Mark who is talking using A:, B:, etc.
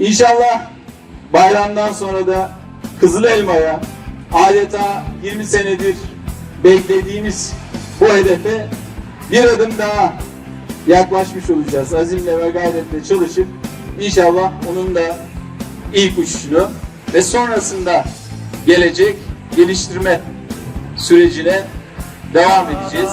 A: İnşallah bayramdan sonra da Kızıl Elma'ya adeta 20 senedir beklediğimiz bu hedefe bir adım daha yaklaşmış olacağız. Azimle ve gayretle çalışıp inşallah onun da ilk uçuşunu ve sonrasında gelecek geliştirme sürecine devam edeceğiz.